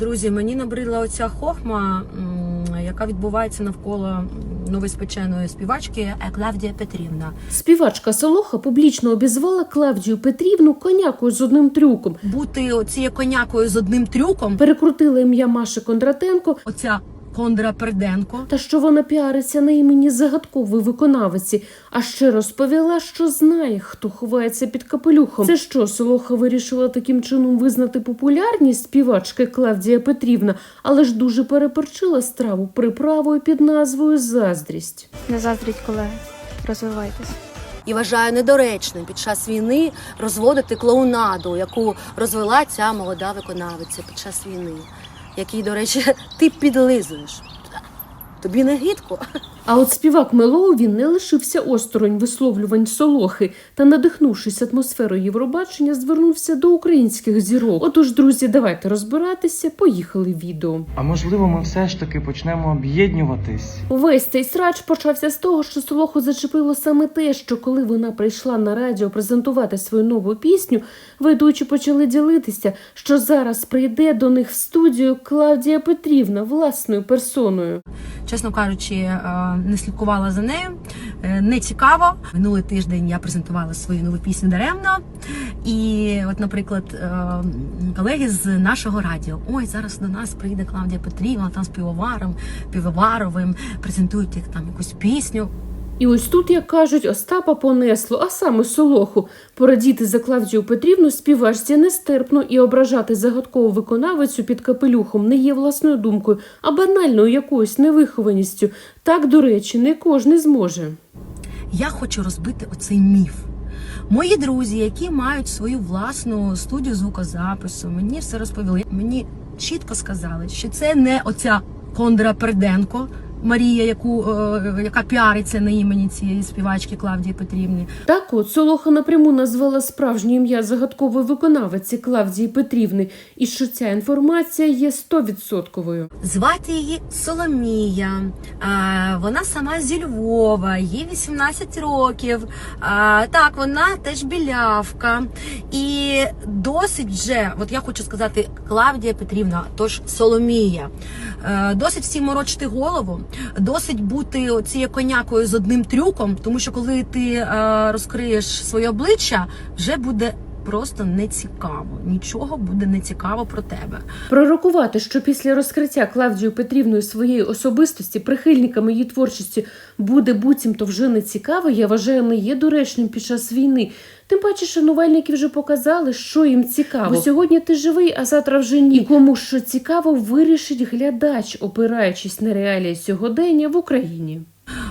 Друзі, мені набридла оця хохма, яка відбувається навколо новоспеченої співачки Клавдія Петрівна. Співачка Солоха публічно обізвала Клавдію Петрівну конякою з одним трюком. Бути цією конякою з одним трюком, Перекрутила ім'я Маші Кондратенко оця Кондра Перденко. та що вона піариться на імені загадкової виконавиці, а ще розповіла, що знає, хто ховається під капелюхом. Це що, Солоха вирішила таким чином визнати популярність співачки Клавдія Петрівна, але ж дуже переперчила страву приправою під назвою Заздрість. Не заздріть, колеги. Розвивайтесь. І вважаю недоречним під час війни розводити клоунаду, яку розвела ця молода виконавиця під час війни, який, до речі, ти підлизуєш. Тобі не гидко? А от співак Мелоу він не лишився осторонь висловлювань Солохи та, надихнувшись атмосферою Євробачення, звернувся до українських зірок. Отож, друзі, давайте розбиратися. Поїхали в відео. А можливо, ми все ж таки почнемо об'єднуватись. Увесь цей срач почався з того, що Солоху зачепило саме те, що коли вона прийшла на радіо презентувати свою нову пісню, ведучі почали ділитися, що зараз прийде до них в студію Клавдія Петрівна власною персоною. Чесно кажучи, е, не слідкувала за нею. е, Не цікаво. Минулий тиждень я презентувала свою нову пісню даремно. І, от, наприклад, е, колеги з нашого радіо, ой, зараз до нас прийде Клавдія Петрівна, там з півоваром, півоваровим, презентують як там якусь пісню. І ось тут, як кажуть, Остапа понесло, а саме Солоху. Порадіти за Клавдію Петрівну співачці нестерпно і ображати загадкову виконавицю під капелюхом не є власною думкою, а банальною якоюсь невихованістю. Так, до речі, не кожен зможе. Я хочу розбити оцей міф. Мої друзі, які мають свою власну студію звукозапису, мені все розповіли. Мені чітко сказали, що це не оця Кондра Перденко. Марія, яку е, яка піариться на імені цієї співачки Клавдії Петрівни. Так от Солоха напряму назвала справжнє ім'я загадкової виконавиці Клавдії Петрівни, і що ця інформація є стовідсотковою. Звати її Соломія. А, вона сама зі Львова, їй 18 років. А, так, вона теж білявка. І досить вже, от я хочу сказати, Клавдія Петрівна, тож Соломія. Е, досить всім морочити голову, досить бути цією конякою з одним трюком, тому що коли ти е, розкриєш своє обличчя, вже буде. Просто нецікаво, нічого буде нецікаво про тебе. Пророкувати, що після розкриття Клавдією Петрівною своєї особистості прихильниками її творчості буде буцімто вже не цікаво, я вважаю, не є доречним під час війни. Тим паче, шанувальники вже показали, що їм цікаво. Бо сьогодні ти живий, а завтра вже ні. І кому що цікаво, вирішить глядач, опираючись на реалії сьогодення в Україні.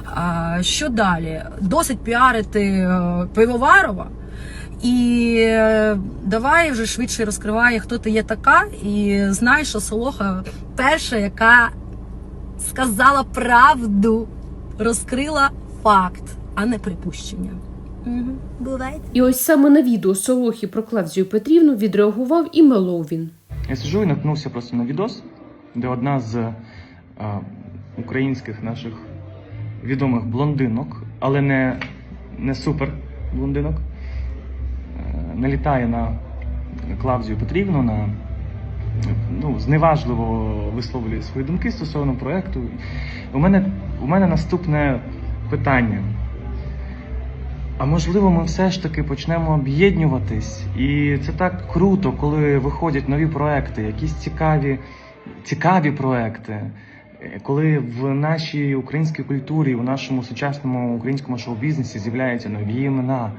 А, що далі? Досить піарити е, Пивоварова. І е, давай вже швидше розкриває, хто ти є така, і знай, що Солоха перша, яка сказала правду, розкрила факт, а не припущення. Угу. Буває. І ось саме на відео Солохи про Клавдію Петрівну відреагував і Меловін. Я сижу і наткнувся просто на відос, де одна з е, українських наших відомих блондинок, але не, не супер блондинок, налітає на Клавдію Петрівну, на ну, зневажливо висловлює свої думки стосовно проєкту. У мене, у мене наступне питання. А можливо, ми все ж таки почнемо об'єднуватись, і це так круто, коли виходять нові проекти, якісь цікаві, цікаві проекти. Коли в нашій українській культурі, у нашому сучасному українському шоу-бізнесі з'являються нові імена.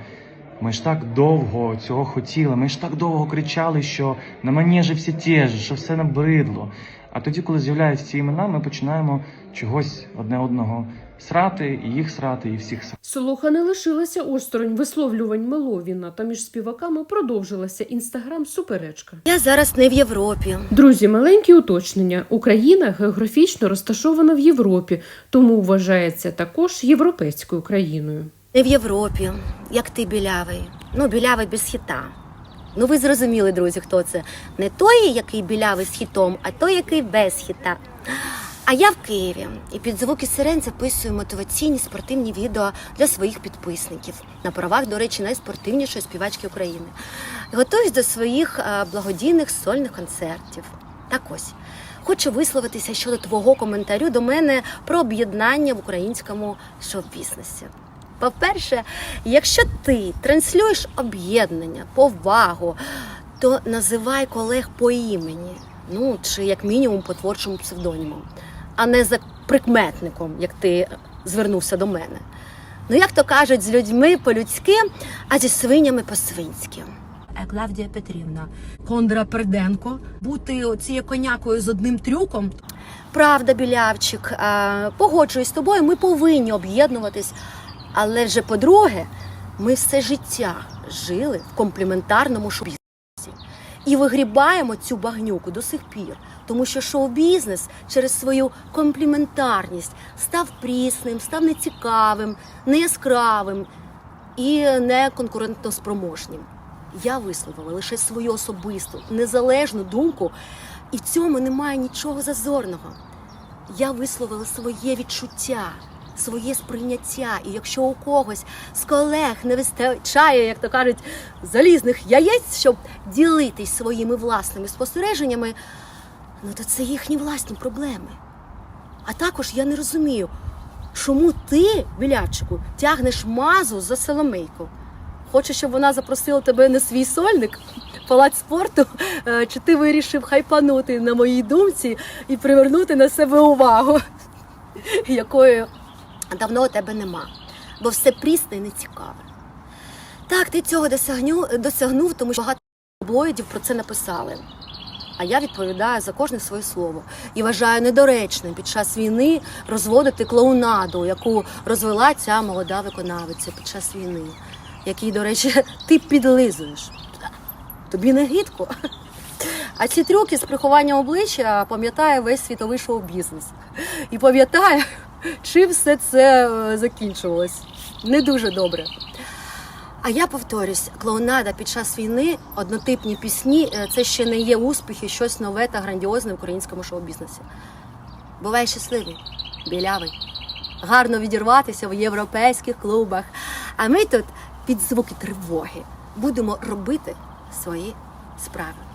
Ми ж так довго цього хотіли. Ми ж так довго кричали, що на манежі всі ті ж, що все набридло. А тоді, коли з'являються ці імена, ми починаємо чогось одне одного срати, і їх срати, і всіх срати. Солоха не лишилася осторонь висловлювань Меловіна, та між співаками продовжилася інстаграм-суперечка. Я зараз не в Європі. Друзі, маленькі уточнення. Україна географічно розташована в Європі, тому вважається також європейською країною. Не в Європі, як ти білявий. Ну, білявий без хіта. Ну, ви зрозуміли, друзі, хто це. Не той, який білявий з хітом, а той, який без хіта. А я в Києві і під звуки сирен записую мотиваційні спортивні відео для своїх підписників на правах, до речі, найспортивнішої співачки України. Готуюсь до своїх е, благодійних сольних концертів. Так ось. Хочу висловитися щодо твого коментарю до мене про об'єднання в українському шоу-бізнесі. По-перше, якщо ти транслюєш об'єднання, повагу, то називай колег по імені, ну чи як мінімум по творчому псевдоніму, а не за прикметником, як ти звернувся до мене. Ну, як то кажуть, з людьми по-людськи, а зі свинями по-свинськи. Е, Клавдія Петрівна, Кондра Перденко, бути цією конякою з одним трюком. Правда, білявчик, погоджуюсь з тобою, ми повинні об'єднуватись. Але вже по-друге, ми все життя жили в компліментарному шоу-бізнесі і вигрібаємо цю багнюку до сих пір, тому що шоу-бізнес через свою компліментарність став прісним, став нецікавим, неяскравим і не конкурентоспроможнім. Я висловила лише свою особисту незалежну думку, і в цьому немає нічого зазорного. Я висловила своє відчуття, своє сприйняття. І якщо у когось з колег не вистачає, як то кажуть, залізних яєць, щоб ділитись своїми власними спостереженнями, ну то це їхні власні проблеми. А також я не розумію, чому ти, білячику, тягнеш мазу за Соломейку. Хочеш, щоб вона запросила тебе на свій сольник, палац спорту, Е, чи ти вирішив хайпанути на моїй думці і привернути на себе увагу, якої давно у тебе нема, бо все прісне і нецікаве. Так, ти цього досягню, досягнув, тому що багато таблоїдів про це написали. А я відповідаю за кожне своє слово і вважаю недоречним під час війни розводити клоунаду, яку розвела ця молода виконавиця під час війни, який, до речі, ти підлизуєш. Тобі не гидко. А ці трюки з прихованням обличчя пам'ятає весь світовий шоу-бізнес. І пам'ятає, чим все це е, закінчувалось. Не дуже добре. А я повторюсь, клоунада під час війни, однотипні пісні е, це ще не є успіх і щось нове та грандіозне в українському шоу-бізнесі. Бувай щасливий, білявий, гарно відірватися в європейських клубах. А ми тут під звуки тривоги будемо робити свої справи.